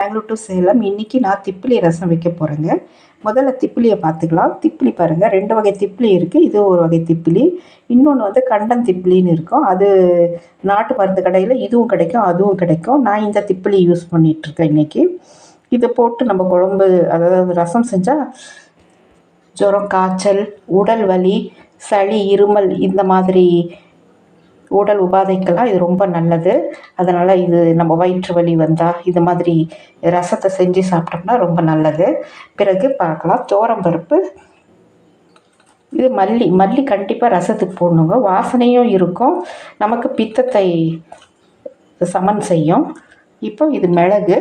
Bangalore to Salem. இன்றைக்கி நான் திப்பிலி ரசம் வைக்க போகிறேங்க முதல்ல திப்பிலியை பார்த்துக்கலாம். திப்பிலி பாருங்கள் ரெண்டு வகை திப்பிலி இருக்குது இது ஒரு வகை திப்பிலி. இன்னொன்று வந்து கண்டன் திப்பிலின்னு இருக்கும். அது நாட்டு மருந்து கடையில் இதுவும் கிடைக்கும் அதுவும் கிடைக்கும். நான் இந்த திப்பிலி யூஸ் பண்ணிகிட்ருக்கேன் இன்றைக்கி இதை போட்டு நம்ம குழம்பு அதாவது ரசம் செஞ்சால் ஜுரம் காய்ச்சல் உடல் வலி சளி இருமல் இந்த மாதிரி உடல் உபாதைக்கெல்லாம் இது ரொம்ப நல்லது. அதனால் இது நம்ம வயிற்று வலி வந்தால் இது மாதிரி ரசத்தை செஞ்சு சாப்பிட்டோம்னா ரொம்ப நல்லது. பிறகு பார்க்கலாம். தோரம்பருப்பு இது மல்லி மல்லி கண்டிப்பாக ரசத்துக்கு போடணுங்க. வாசனையும் இருக்கும். நமக்கு பித்தத்தை சமன் செய்யும். இப்போ இது மிளகு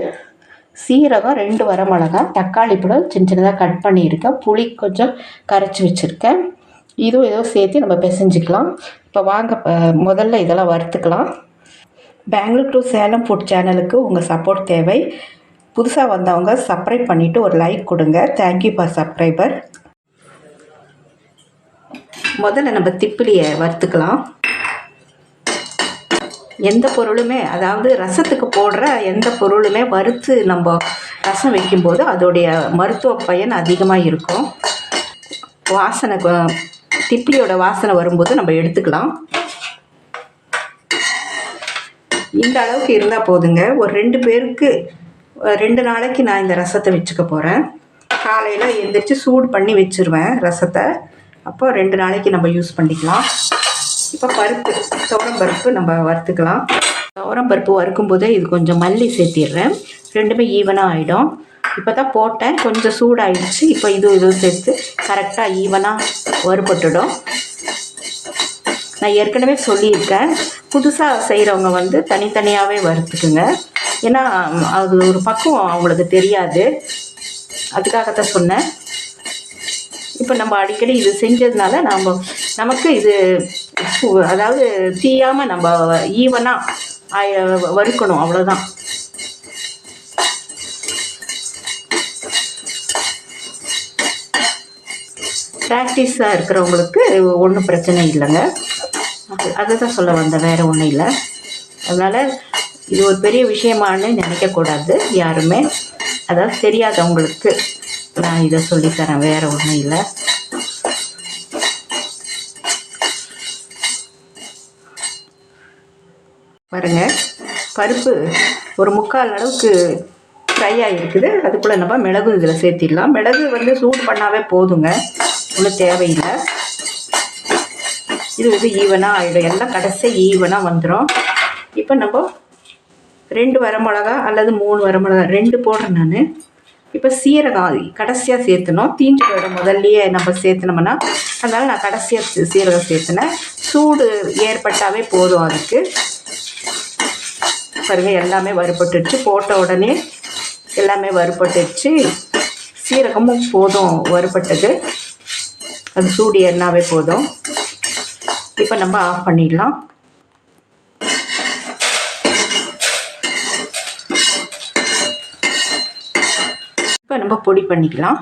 சீரகம் ரெண்டு வரமிளகா தக்காளி பழம் சின்ன சின்னதாக கட் பண்ணியிருக்கேன். புளி கொஞ்சம் கரைச்சி வச்சுருக்கேன். இதுவும் ஏதோ சேர்த்து நம்ம பிசைஞ்சிக்கலாம். இப்போ வாங்க முதல்ல இதெல்லாம் வறுத்துக்கலாம். பெங்களூர் டு சேலம் ஃபுட் சேனலுக்கு உங்கள் சப்போர்ட் தேவை. புதுசாக வந்தவங்க சப்ஸ்கிரைப் பண்ணிவிட்டு ஒரு லைக் கொடுங்க. தேங்க்யூ ஃபார் சப்ஸ்கிரைபர் முதல்ல நம்ம திப்பிலியை வறுத்துக்கலாம். எந்த பொருளுமே அதாவது ரசத்துக்கு போடுற எந்த பொருளுமே வறுத்து நம்ம ரசம் வைக்கும்போது அதோடைய மருத்துவ பயன் அதிகமாக இருக்கும். வாசனை திப்பிலியோட வாசனை வரும்போது நம்ம எடுத்துக்கலாம். இந்த அளவுக்கு இருந்தால் போதுங்க. ஒரு ரெண்டு பேருக்கு ரெண்டு நாளைக்கு நான் இந்த ரசத்தை வச்சுக்க போகிறேன் காலையில் எழுந்திரிச்சு சூடு பண்ணி வச்சுருவேன் ரசத்தை. அப்போ ரெண்டு நாளைக்கு நம்ம யூஸ் பண்ணிக்கலாம். இப்போ பருப்பு துவரம் பருப்பு நம்ம வறுத்துக்கலாம். துவரம் பருப்பு வறுக்கும் போதே இது கொஞ்சம் மல்லி சேர்த்திடுறேன். ரெண்டுமே ஈவனாக ஆகிடும் இப்போ தான் போட்டேன். கொஞ்சம் சூடாகிடுச்சு இப்போ இது இதுவும் சேர்த்து கரெக்டாக ஈவனாக வறுபட்டுடும் நான் ஏற்கனவே சொல்லியிருக்கேன். புதுசாக செய்கிறவங்க வந்து தனித்தனியாகவே வறுத்துக்குங்க. ஏன்னா அது ஒரு பக்குவம் அவங்களுக்கு தெரியாது. அதுக்காகத்தான் சொன்னேன். இப்போ நம்ம அடிக்கடி இது செஞ்சதுனால நம்ம நமக்கு இது அதாவது தீயாமல் நம்ம ஈவனாக வறுக்கணும் அவ்வளோதான் ப்ராக்டிஸாக இருக்கிறவங்களுக்கு ஒன்றும் பிரச்சனை இல்லைங்க. அதை தான் சொல்ல வந்தேன் வேறு ஒன்றும் இல்லை. அதனால் இது ஒரு பெரிய விஷயமானு நினைக்கக்கூடாது யாருமே. அதாவது தெரியாதவங்களுக்கு நான் இதை சொல்லித்தரேன் வேறு ஒன்றும் இல்லை. பாருங்க பருப்பு ஒரு முக்கால் அளவுக்கு ஃப்ரை ஆகிருக்குது அதுக்குள்ளே நம்ம மிளகு இதில் சேர்த்திடலாம். மிளகு வந்து சூடு பண்ணாவே போதுங்க. ஒன்றும் தேவையில்லை. இது வந்து ஈவனாக ஆகிடும் எல்லாம் கடைசியாக ஈவனாக வந்துடும் இப்போ நம்ம ரெண்டு வரமிளகா அல்லது மூணு வரமிளகா ரெண்டு போடுறேன் நான். இப்போ சீரகம் கடைசியாக சேர்த்தணும். தீஞ்சு போயிடும் முதல்லையே நம்ம சேர்த்துனோம்னா அதனால் நான் கடைசியாக சீரகம் சேர்த்துனேன். சூடு ஏற்பட்டாவே போதும் அதுக்கு. பாருங்க எல்லாமே வறுபட்டுடுச்சு. போட்ட உடனே எல்லாமே வறுபட்டுடுச்சு. சீரகமும் போதும் வறுபட்டது. அது சூடு எண்ணாவே போதும். இப்போ நம்ம ஆஃப் பண்ணிடலாம். இப்போ நம்ம பொடி பண்ணிக்கலாம்.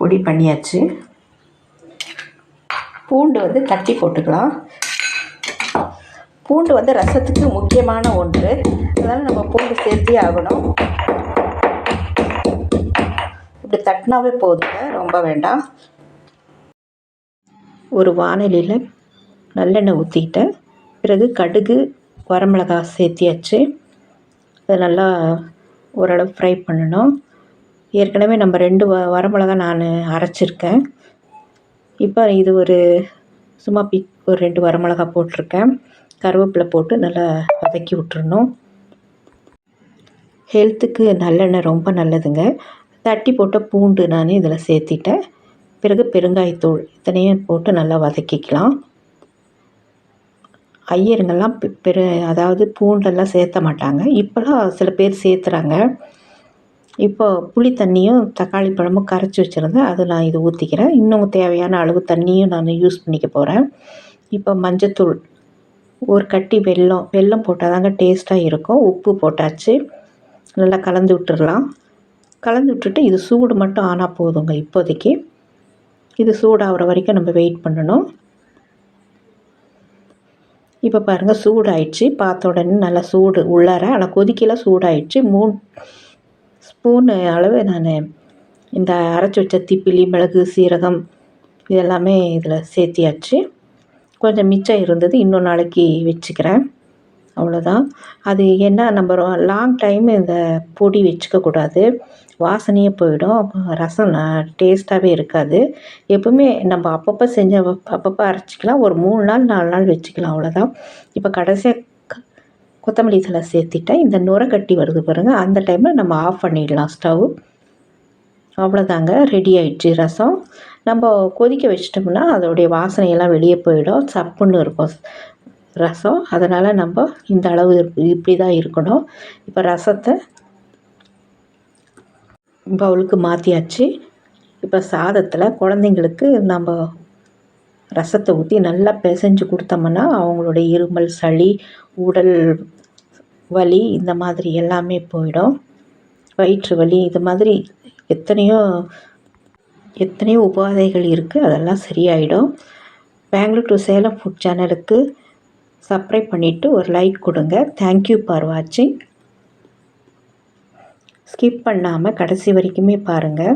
பொடி பண்ணியாச்சு. பூண்டு வந்து தட்டி போட்டுக்கலாம். பூண்டு வந்து ரசத்துக்கு முக்கியமான ஒன்று. ரெடி ஆகணும். இப்படி தட்டினாவே போதுங்க ரொம்ப வேண்டாம். ஒரு வானிலையில் நல்லெண்ணெய் ஊற்றிக்கிட்டேன் பிறகு கடுகு வரமிளகாய் சேர்த்தியாச்சு. அதை நல்லா ஓரளவு ஃப்ரை பண்ணணும். ஏற்கனவே நம்ம ரெண்டு வ வரமிளகா நான் அரைச்சிருக்கேன். இப்போ இது ஒரு சும்மா பி ஒரு ரெண்டு வரமிளகா போட்டிருக்கேன். கருவேப்பிலை போட்டு நல்லா வதக்கி விட்டுறணும். ஹெல்த்துக்கு நல்லெண்ணெய் ரொம்ப நல்லதுங்க. தட்டி போட்ட பூண்டு நான் இதில் சேர்த்திட்டேன். பிறகு பெருங்காயத்தூள் இத்தனையும் போட்டு நல்லா வதக்கிக்கலாம். ஐயருங்கெல்லாம் பெரு அதாவது பூண்டெல்லாம் சேர்த்த மாட்டாங்க. இப்போலாம் சில பேர் சேர்த்துறாங்க. இப்போ புளி தண்ணியும் தக்காளி பழமும் கரைச்சி வச்சுருந்தேன் அதை நான் இது ஊற்றிக்கிறேன் இன்னும் தேவையான அளவு தண்ணியும் நான் யூஸ் பண்ணிக்க போகிறேன் இப்போ மஞ்சத்தூள் ஒரு கட்டி வெல்லம் வெல்லம் போட்டால் தாங்க டேஸ்ட்டாக இருக்கும். உப்பு போட்டாச்சு. நல்லா கலந்து விட்டுடலாம் கலந்து விட்டுட்டு இது சூடு மட்டும் ஆனால் போதுங்க இப்போதைக்கு. இது சூடாகிற வரைக்கும் நம்ம வெயிட் பண்ணணும். இப்போ பாருங்கள் சூடாயிடுச்சு. பார்த்த உடனே நல்லா சூடு உள்ளார ஆனால் கொதிக்கல சூடாயிடுச்சு. மூணு ஸ்பூனு அளவு நான் இந்த அரைச்சி வச்ச திப்பிலி மிளகு சீரகம் இதெல்லாமே இதில் சேர்த்தியாச்சு. கொஞ்சம் மிச்சம் இருந்தது இன்னொரு நாளைக்கு வச்சுக்கிறேன். அவ்வளோதான் அது என்ன நம்ம லாங் டைம் இந்த பொடி வச்சுக்கக்கூடாது வாசனையே போயிடும். ரசம் டேஸ்ட்டாகவே இருக்காது. எப்பவுமே நம்ம அப்பப்போ செஞ்ச அப்பப்போ அரைச்சிக்கலாம். ஒரு மூணு நாள் நாலு நாள் வச்சுக்கலாம். அவ்வளோதான் இப்போ கடைசியாக கொத்தமல்லி தலை சேர்த்திட்டேன் இந்த நுரை கட்டி வருது பாருங்கள் அந்த டைமில் நம்ம ஆஃப் பண்ணிடலாம் ஸ்டவ் அவ்வளோதாங்க ரெடி ஆயிடுச்சு ரசம். நம்ம கொதிக்க வச்சிட்டோம்னா அதோடைய வாசனையெல்லாம் வெளியே போயிடும். சப்புன்னு இருக்கும். ரசம். அதனால் நம்ம இந்த அளவு இப்படி தான் இருக்கணும். இப்போ ரசத்தை பவுலுக்கு மாற்றியாச்சு இப்போ சாதத்தில் குழந்தைங்களுக்கு நம்ம ரசத்தை ஊற்றி நல்லா பிசைஞ்சு கொடுத்தோம்னா அவங்களுடைய இருமல் சளி உடல் வலி இந்த மாதிரி எல்லாமே போயிடும். வயிற்று வலி இது மாதிரி எத்தனையோ எத்தனையோ உபாதைகள் இருக்குது அதெல்லாம் சரியாயிடும். பெங்களூர் டு சேலம் ஃபுட் சேனலுக்கு சப்ஸ்கிரைப் பண்ணிவிட்டு ஒரு லைக் கொடுங்க. தேங்க்யூ ஃபார் வாட்சிங் ஸ்கிப் பண்ணாமல் கடைசி வரைக்குமே பாருங்கள்